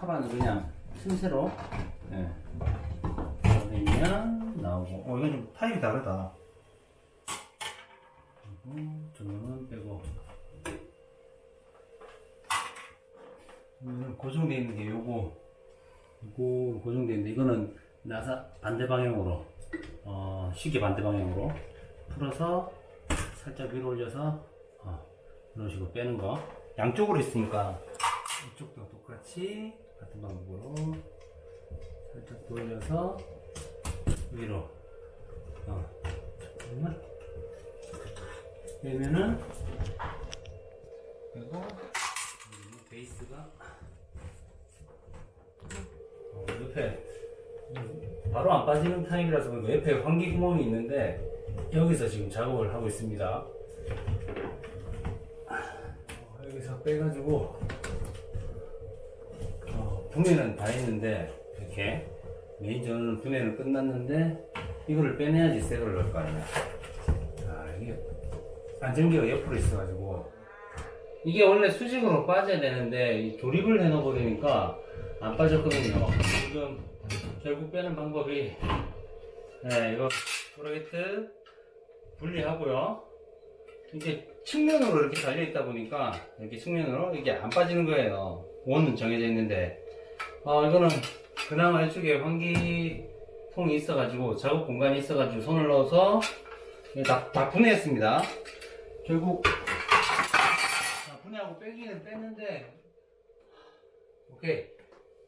카바는 그냥 틈새로. 예. 돌리면 나오고. 어 이건 좀 타입이 다르다. 그리고 저는 빼고. 이거는 고정되어 있는 게 요거. 요거 고정되어 있는데 이거는 나사 반대 방향으로 어, 시계 반대 방향으로 풀어서 살짝 위로 올려서 어, 이런 식으로 빼는 거. 양쪽으로 있으니까. 이쪽도 똑같이 같은 방법으로 살짝 돌려서 위로. 어, 잠깐만. 빼면은 그리고 베이스가 어, 옆에 바로 안 빠지는 타입이라서 옆에 환기 구멍이 있는데 여기서 지금 작업을 하고 있습니다. 어, 여기서 빼가지고 어, 분해는 다 했는데 이렇게 전원 분해는 끝났는데 이거를 빼내야지 새 거를 넣을 거 아니야. 아 이게 안전기가 옆으로 있어가지고 이게 원래 수직으로 빠져야 되는데 이 조립을 해놓아 버리니까 안 빠졌거든요. 지금 결국 빼는 방법이 네 이거 브라이트 분리하고요. 이게 측면으로 이렇게 달려 있다 보니까 이렇게 측면으로 이게 안 빠지는 거예요. 원은 정해져 있는데 아 이거는 그나마 이쪽에 환기통이 있어가지고 작업 공간이 있어가지고 손을 넣어서 다, 다 분해했습니다. 결국 아, 분해하고 빼기는 뺐는데 오케이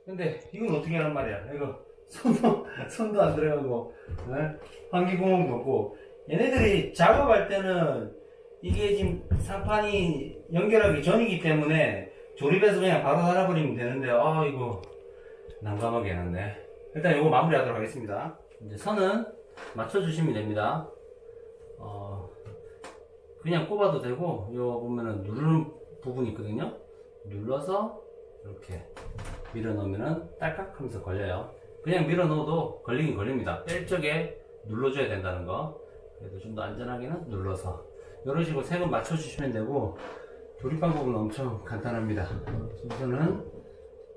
근데 이건 어떻게 하란 말이야 이거 손도 손도 안 들어가고 네? 환기 구멍도 없고 얘네들이 작업할 때는 이게 지금 상판이 연결하기 전이기 때문에 조립해서 그냥 바로 달아버리면 되는데 아 이거 난감하게 해놨네. 일단 이거 마무리하도록 하겠습니다. 이제 선은 맞춰주시면 됩니다. 어, 그냥 꼽아도 되고 요 보면은 누르는 부분이 있거든요. 눌러서 이렇게 밀어 넣으면은 딸깍 하면서 걸려요. 그냥 밀어 넣어도 걸리긴 걸립니다. 뺄 적에 눌러줘야 된다는 거. 그래도 좀 더 안전하게는 눌러서. 이런 식으로 색은 맞춰주시면 되고 조립 방법은 엄청 간단합니다. 우선은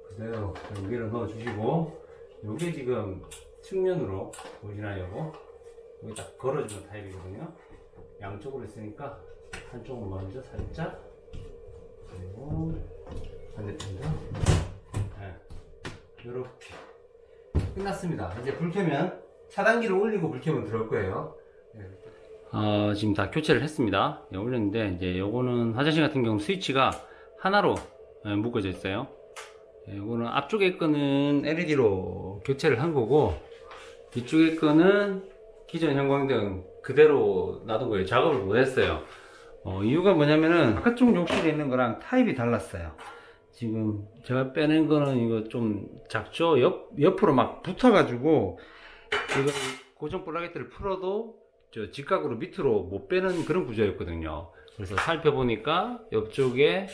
그대로 여기를 넣어주시고 요게 지금 측면으로 보이시나요? 요거 여기 딱 걸어주는 타입이거든요. 양쪽으로 있으니까 한쪽은 먼저 살짝 그리고 반대편도. 네. 이렇게. 끝났습니다. 이제 불 켜면 차단기를 올리고 불 켜면 들어올 거예요. 어, 지금 다 교체를 했습니다. 예, 올렸는데 이제 요거는 화장실 같은 경우 스위치가 하나로 예, 묶어져 있어요 예, 요거는 앞쪽에 거는 LED로 교체를 한 거고 뒤쪽에 거는 기존 형광등 그대로 놔둔 거예요. 작업을 못 했어요. 어, 이유가 뭐냐면은 바깥쪽 욕실에 있는 거랑 타입이 달랐어요. 지금 제가 빼낸 거는 이거 좀 작죠? 옆, 옆으로 막 붙어 가지고 이거 고정 브라켓을 풀어도 저 직각으로 밑으로 못 빼는 그런 구조였거든요. 그래서 살펴보니까 옆쪽에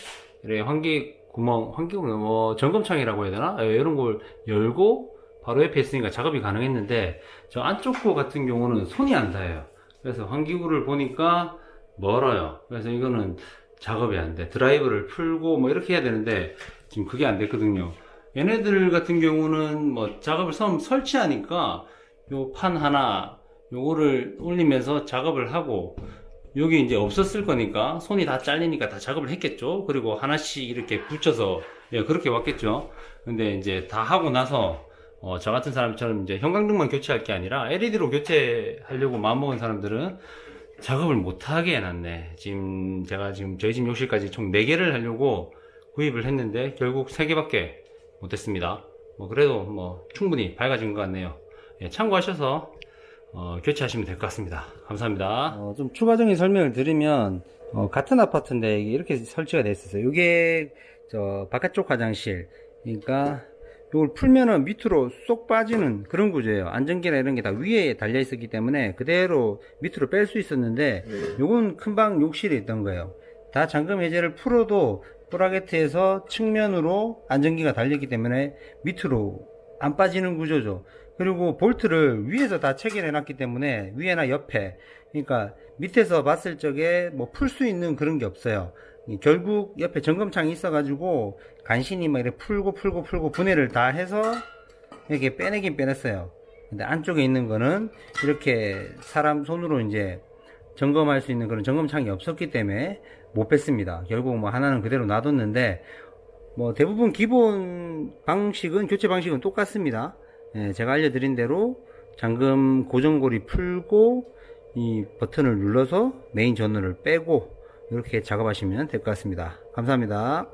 이렇게 환기 구멍 환기 구멍 뭐 점검창이라고 해야 되나? 예, 이런 걸 열고 바로 옆에 있으니까 작업이 가능했는데 저 안쪽 거 같은 경우는 손이 안 닿아요. 그래서 환기구를 보니까 멀어요. 그래서 이거는 작업이 안 돼. 드라이브를 풀고 뭐 이렇게 해야 되는데 지금 그게 안 됐거든요. 얘네들 같은 경우는 뭐 작업을 처음 설치하니까 요 판 하나 요거를 올리면서 작업을 하고 여기 이제 없었을 거니까 손이 다 잘리니까 다 작업을 했겠죠. 그리고 하나씩 이렇게 붙여서 예, 그렇게 왔겠죠. 근데 이제 다 하고 나서 어, 저 같은 사람처럼 이제 형광등만 교체할 게 아니라 LED로 교체하려고 마음먹은 사람들은 작업을 못하게 해놨네. 지금 제가 지금 저희 집 욕실까지 총 4개를 하려고 구입을 했는데 결국 3개밖에 못했습니다. 뭐 그래도 뭐 충분히 밝아진 것 같네요. 예, 참고하셔서 어, 교체하시면 될 것 같습니다. 감사합니다. 어, 좀 추가적인 설명을 드리면 어, 같은 아파트인데 이렇게 설치가 되어 있어요. 이게 저 바깥쪽 화장실. 그러니까 이걸 풀면은 밑으로 쏙 빠지는 그런 구조예요. 안전기나 이런 게 다 위에 달려 있었기 때문에 그대로 밑으로 뺄 수 있었는데 요건 큰방 욕실에 있던 거예요. 다 잠금 해제를 풀어도 브라켓에서 측면으로 안전기가 달렸기 때문에 밑으로 안 빠지는 구조죠. 그리고 볼트를 위에서 다 체결해 놨기 때문에 위에나 옆에 그러니까 밑에서 봤을 적에 뭐 풀 수 있는 그런 게 없어요 이 결국 옆에 점검창이 있어 가지고 간신히 막 이렇게 풀고 풀고 풀고 분해를 다 해서 이렇게 빼내긴 빼냈어요. 근데 안쪽에 있는 거는 이렇게 사람 손으로 이제 점검할 수 있는 그런 점검창이 없었기 때문에 못 뺐습니다. 결국 뭐 하나는 그대로 놔뒀는데 뭐 대부분 기본 방식은 교체 방식은 똑같습니다. 예, 제가 알려드린 대로 잠금 고정고리 풀고 이 버튼을 눌러서 메인 전원을 빼고 이렇게 작업하시면 될 것 같습니다. 감사합니다.